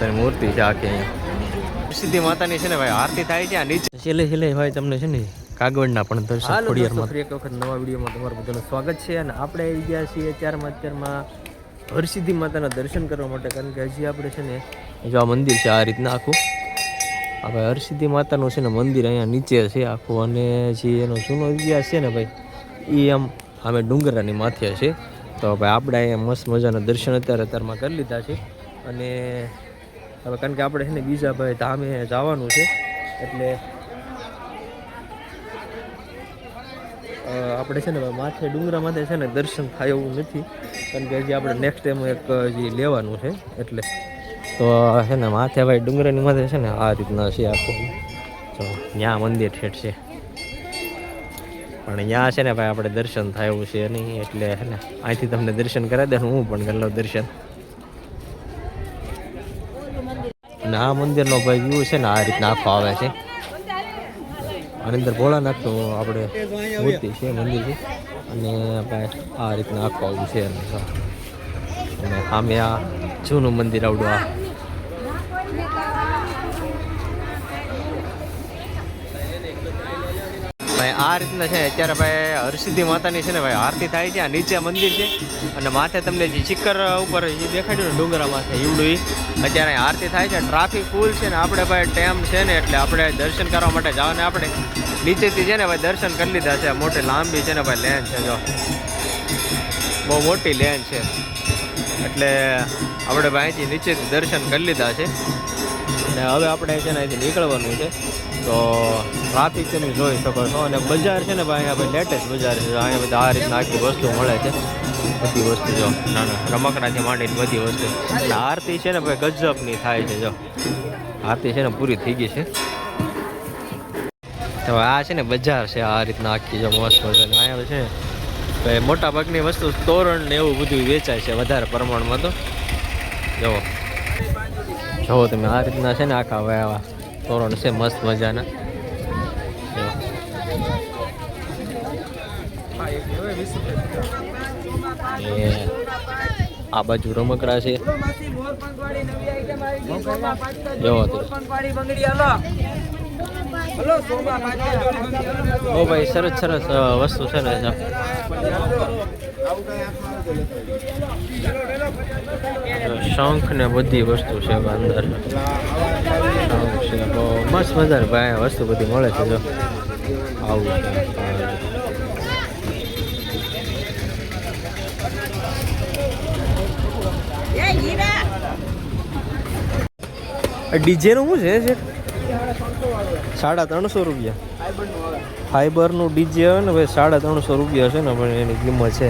તારી મૂર્તિ છે આખી અહીંયા. સીધી માતાની છે ને ભાઈ આરતી થાય છે નીચે. છેલ્લે છેલ્લે ભાઈ તમને છે ને કાગવડના પણ દર્શન ખોડિયારમાં. ફરી એક વખત નવા વિડીયોમાં તમારું બધાનું સ્વાગત છે અને આપણે આવી ગયા છીએ અત્યારમાં અત્યારમાં હરસિદ્ધિ માતાના દર્શન કરવા માટે કારણ કે હજી આપણે છે ને જો આ મંદિર છે આ રીતના આખું. હવે હરસિદ્ધિ માતાનું છે ને મંદિર અહીંયા નીચે છે આખું અને જે એનો જૂનો ઇતિહાસ છે ને ભાઈ એ આમ અમે ડુંગરાની માથે છે. તો ભાઈ આપણે અહીંયા મસ્ત મજાના દર્શન અત્યારે અત્યારમાં કરી લીધા છે. અને હવે કારણ કે આપણે છે ને બીજા ભાઈ ધામે જવાનું છે, એટલે આપણે છે ને માથે, ડુંગરા માથે છે ને દર્શન થાય એવું નથી, કારણ કે હજી આપણે નેક્સ્ટ ટાઈમ એક હજી લેવાનું છે, એટલે, તો છે ને માથે ભાઈ ડુંગરાની માથે છે ને આ રીતના છે આખું. તો ત્યાં મંદિર ઠેઠ છે. પણ ત્યાં છે ને ભાઈ આપણે દર્શન થાય એવું છે નહીં, એટલે છે ને અહીંથી તમને દર્શન કરાવી દે હું પણ કરી દર્શન. અને આ મંદિરનો ભાઈ વ્યૂ છે ને આ રીતના આખો આવે છે. આની અંદર ભોળાનાથનું આપણે મૂર્તિ છે, મંદિર છે. અને આ રીતના આખો આવ્યું છે. અને સામે આ જૂનું મંદિર આવડું આ ભાઈ આ રીતના છે, અત્યારે ભાઈ હરસિદ્ધિ માતાની છે ને ભાઈ આરતી થાય છે, આ નીચે મંદિર છે. અને માથે તમને જે ચિક્કર ઉપર જે દેખાડ્યું ને ડુંગરા માથે ઈવડું અત્યારે આરતી થાય છે. ટ્રાફિક ફૂલ છે ને આપણે ભાઈ ટાઈમ છે ને એટલે આપણે દર્શન કરવા માટે જવાને આપણે નીચેથી છે ને ભાઈ દર્શન કરી લીધા છે. મોટી લાંબી છે ને ભાઈ લેન છે, જો. બહુ મોટી લેન છે. એટલે આપણે ભાઈ અહીંથી નીચેથી દર્શન કરી લીધા છે. અને હવે આપણે છે ને અહીંથી નીકળવાનું છે. તો ટ્રાફિક તમે જોઈ શકો છો. અને બજાર છે ને ભાઈ અહીંયા લેટેસ્ટ બજાર છે. અહીંયા બધા આ રીતના આખી વસ્તુ મળે છે. બધી વસ્તુ જો ના ના રમકડાથી માંડીને બધી વસ્તુ. અને આરતી છે ને ભાઈ, ગજબની થાય છે, જો. આરતી છે ને પૂરી થઈ ગઈ છે. તો આ છે ને બજાર છે, આ રીતના આખી જો મસ્ત મજાની. અહીંયા છે ને ભાઈ મોટા વસ્તુ તોરણ ને એવું બધું વેચાય છે વધારે પ્રમાણમાં તો. જુઓ. જુઓ તમે, આ રીતના છે ને આખા હવે આવા તોરણ છે, મસ્ત મજાના. આ બાજુ રમકડા છે. ઓ ભાઈ, સરસ સરસ વસ્તુ છે ને શંખ ને બધી વસ્તુ છે અંદર. છે. તો મસ્ત મજા ભાઈ વસ્તુ બધી મળે છે જો. આવું છે. ડીજે નું શું છે સાડા ત્રણસો રૂપિયા. ફાઈબરનું ડીજે આવે ને ભાઈ સાડા ત્રણસો રૂપિયા છે ને પણ એની કિંમત છે.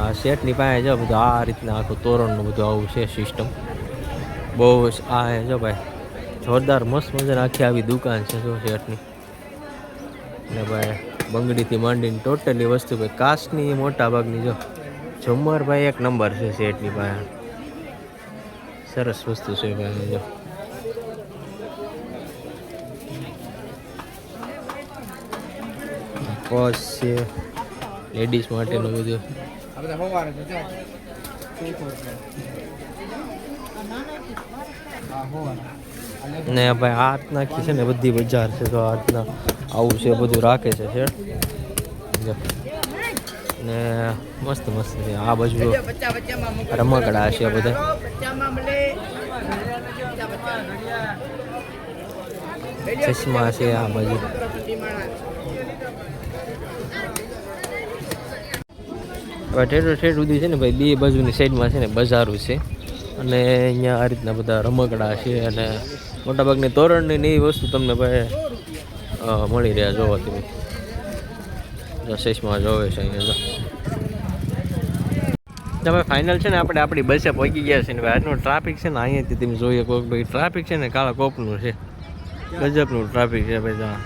આ શેઠની પાસે જો બધું આ રીતના આખું તોરણનું બધું આવું છે સિસ્ટમ. બહુ આ એ જો ભાઈ, જોરદાર મસ્ત મજાની આખી આવી દુકાન છે, જો શેઠની. ને ભાઈ, બંગડીથી માંડીને ટોટલી વસ્તુ ભાઈ, કાચની મોટા ભાગની જો. ઝુમ્મર ભાઈ એક નંબર છે શેઠની પાસે. સરસ વસ્તુ છે ભાઈ, જો. પર્સ છે લેડીઝ માટેનું બધું. ને ભાઈ આ નાખી છે ને બધી બજાર છે તો આ આવું છે બધું રાખે છે શેઠ ને મસ્ત મસ્ત છે. આ બાજુ રમકડા છે બધા. ચશ્મા છે આ બાજુ. હવે ઠેઠ ઠેઠ સુધી છે ને ભાઈ બે બાજુની સાઈડમાં છે ને બજારો છે. અને અહીંયા આ રીતના બધા રમકડા છે અને મોટાભાગની તોરણની એવી વસ્તુ તમને ભાઈ મળી રહ્યા જોવાથી તમે જો જોવે છે અહીંયા, જો. તમે ફાઇનલ છે ને આપણે આપણી બસે પહોંચી ગયા છે ને ભાઈ, આજનો ટ્રાફિક છે ને અહીંયાથી તમે જોઈએ કોક ભાઈ ટ્રાફિક છે ને કાળા કોપનું છે. ગજબનું ટ્રાફિક છે ભાઈ ત્યાં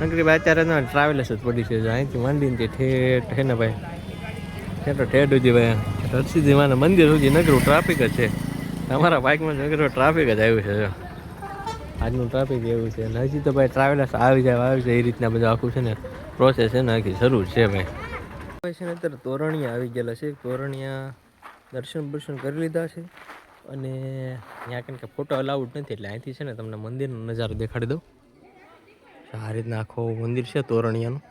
નકરી ભાઈ અત્યારે ટ્રાવેલર્સ જ પડી છે અહીંથી માંડીને તે ઠેઠ છે ને ભાઈ, ઠેઠ ઠેઠ સુધી ભાઈ. હરસિદ્ધિ માના મંદિર સુધી નગરું ટ્રાફિક જ છે. તમારા બાઇકમાં નગરો ટ્રાફિક જ આવ્યું છે. આજનું ટ્રાફિક એવું છે. અને હજી તો ભાઈ ટ્રાવેલર્સ આવી જાય આવી જાય, એ રીતના બધું આખું છે ને પ્રોસેસ છે ને આખી શરૂ છે ભાઈ. ભાઈ છે ને અત્યારે તોરણિયા આવી ગયેલા છે. તોરણિયા દર્શન બર્શન કરી લીધા છે. અને ત્યાં કારણ કે ફોટો અલાઉડ નથી, એટલે અહીંથી છે ને તમને મંદિરનો નજારો દેખાડી દઉં. આ રીતના આખો મંદિર છે તોરણિયાનું.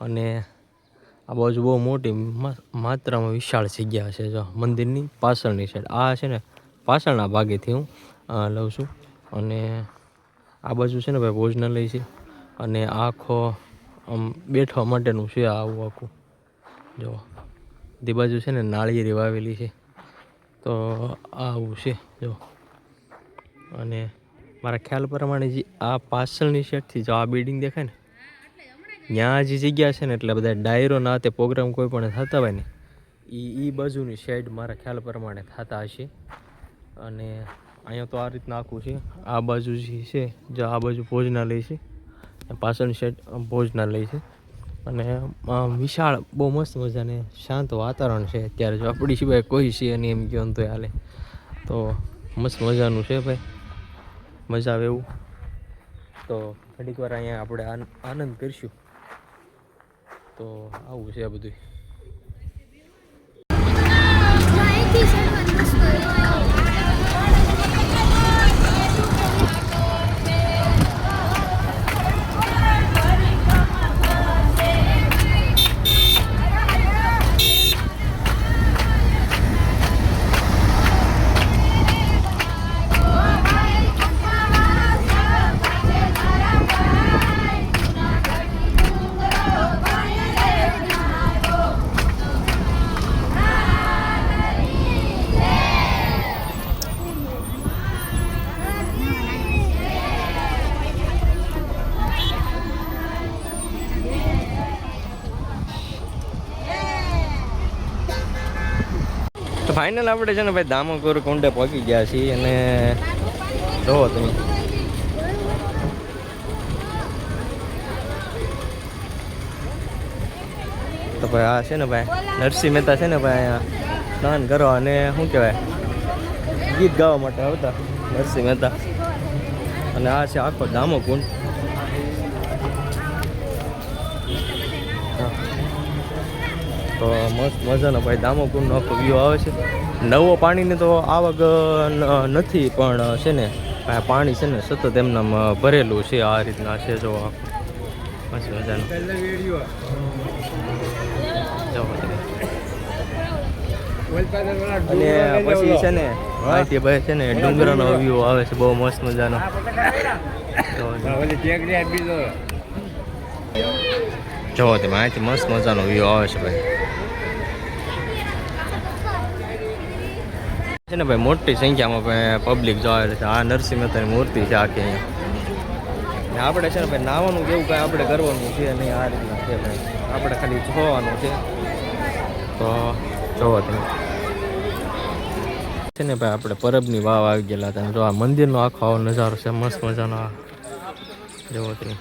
અને આ બાજુ બહુ મોટી માત્રામાં વિશાળ જગ્યા છે જો, મંદિરની પાછળની સાઈડ આ છે ને, પાછળના ભાગેથી હું લઉં છું. અને આ બાજુ છે ને ભાઈ ભોજનાલય છે. અને આખો, આમ, બેઠવા માટેનું છે આવું આખું. જો તે બાજુ છે ને નાળિયેરી વાવેલી છે. તો આવું છે, જો. અને મારા ખ્યાલ પ્રમાણે જે આ પાછળની સાઈડથી જો આ બિલ્ડિંગ દેખાય ને ત્યાં જે જગ્યા છે ને એટલે બધા ડાયરો ના તે પ્રોગ્રામ કોઈ પણ થતા હોય ને એ એ બાજુની શેડ મારા ખ્યાલ પ્રમાણે થતા હશે. અને અહીંયા તો આ રીતના આખું છે. આ બાજુ જે છે, જો આ બાજુ ભોજનાલય છે. પાછળની શેડ ભોજનાલય છે. અને વિશાળ, બહુ મસ્ત મજાને શાંત વાતાવરણ છે અત્યારે. જો આપણી સિવાય કોઈ છે નહીં એમ કહો તો હાલે. તો મસ્ત મજાનું છે ભાઈ. મજા આવે એવું. તો ઘડીક વાર અહીંયા આપણે આનંદ કરીશું. તો આવું છે આ બધું ફાઇનલ આપણે છે ને ભાઈ દામોગર કુંડે પહોંચી ગયા છીએ અને જોવો તમે. તો ભાઈ આ છે ને ભાઈ, નરસિંહ મહેતા છે ને ભાઈ સ્નાન કરો અને શું કહેવાય, ગીત ગાવા માટે આવતા નરસિંહ મહેતા. અને આ છે આખો દામો કુંડ. તો મસ્ત મજાનો ભાઈ દામોકુંડનો આખો વ્યૂ આવે છે. નવો પાણીની તો આવક નથી, પણ છે ને પાણી છે ને સતત એમનામ ભરેલું છે, આ રીતના છે, જો મસ્ત મજાનું. અને પછી છે ને અહીંથી ભાઈ છે ને, ડુંગરાનો વ્યૂ આવે છે, બહુ મસ્ત મજાનો. જો. જોવો તમે અહીંથી મસ્ત મજાનો વ્યૂ આવે છે, ભાઈ. છે ને ભાઈ મોટી સંખ્યામાં પબ્લિક જોવા છે. આ નરસિંહ મહેતાની મૂર્તિ છે આખી અહીંયા. આપણે છે ને ભાઈ નાવાનું કેવું કાંઈ આપણે કરવાનું છે નહીં, આ રીતના છે ભાઈ. આપણે ખાલી જોવાનું છે. તો જોવો તમે. છે ને ભાઈ આપણે પરબની વાવ આવી ગયેલા હતા. જો આ મંદિરનો આખો આવો નજારો છે, મસ્ત મજાનો આ. જોવો તમે.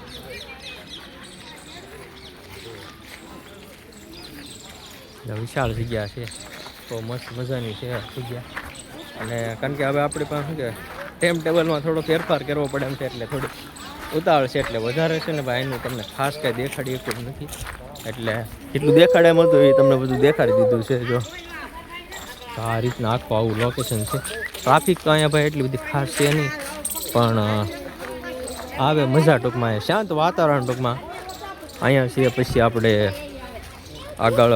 વિશાળ જગ્યા છે. તો મસ્ત મજાની છે જગ્યા. અને કારણ કે હવે આપણી પાસે શું કે ટાઈમ ટેબલમાં થોડો ફેરફાર કરવો પડે એમ છે એટલે થોડી ઉતાવળ છે એટલે વધારે છે ને ભાઈ, એનું તમને ખાસ કાંઈ દેખાડી શકતું નથી. એટલે કેટલું દેખાડે એમ હતું એ તમને બધું દેખાડી દીધું છે, જો. આ રીતના આખું આવું લોકેશન છે. ટ્રાફિક તો અહીંયા ભાઈ એટલી બધી ખાસ છે નહીં, પણ આવે મજા ટૂંકમાં શાંત વાતાવરણ ટૂંકમાં. અહીંયા છીએ પછી આપણે આગળ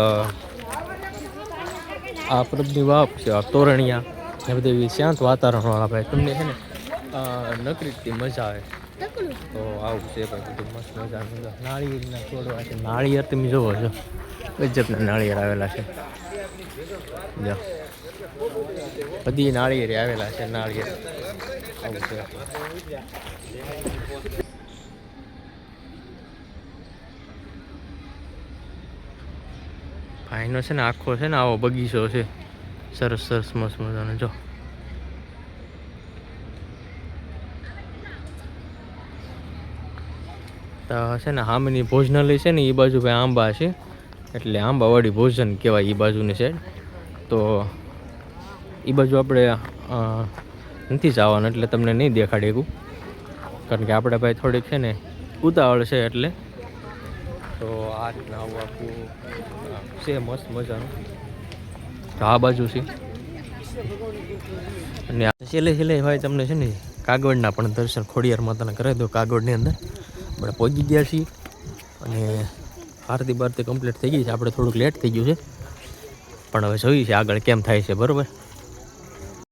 આ પ્રભની વાપ છે, આ તોરણિયા. એ બધી શાંત વાતાવરણવાળા ભાઈ. તમને છે ને નકરી મજા આવે. તો આવું છે ભાઈ બધું મસ્ત મજા નાળિયેરના છોડવા છે. નાળિયેર તમે જોવો છો. ગજબના નાળિયેર આવેલા છે. જો. બધી નાળિયેર આવેલા છે નાળિયેર. આવું છે. ભાઈનો છે ને આખો છે ને આવો બગીચો છે. સરસ સરસ, મસ્ત મજાને. જો. છે ને સામેની ભોજનાલય છે ને એ બાજુ ભાઈ આંબા છે. એટલે આંબાવાળી ભોજન કહેવાય એ બાજુની સાઈડ તો એ બાજુ આપણે નથી જવાનું, એટલે તમને નહીં દેખાડે એવું. કારણ કે આપણે ભાઈ થોડીક છે ને, ઉતાવળ છે એટલે. તો આ રીતના આવું આખું છે મસ્ત મજાનું. આ બાજુ છે. અને છેલ્લે છેલ્લે ભાઈ, તમને છે ને કાગવડના પણ દર્શન ખોડિયાર માતાના કરાવી દો કાગવડની અંદર. આપણે પહોંચી ગયા છીએ અને આરતી બારતી કમ્પ્લીટ થઈ ગઈ છે. આપણે થોડુંક લેટ થઈ ગયું છે. પણ હવે જોઈએ છે આગળ કેમ થાય છે, બરાબર?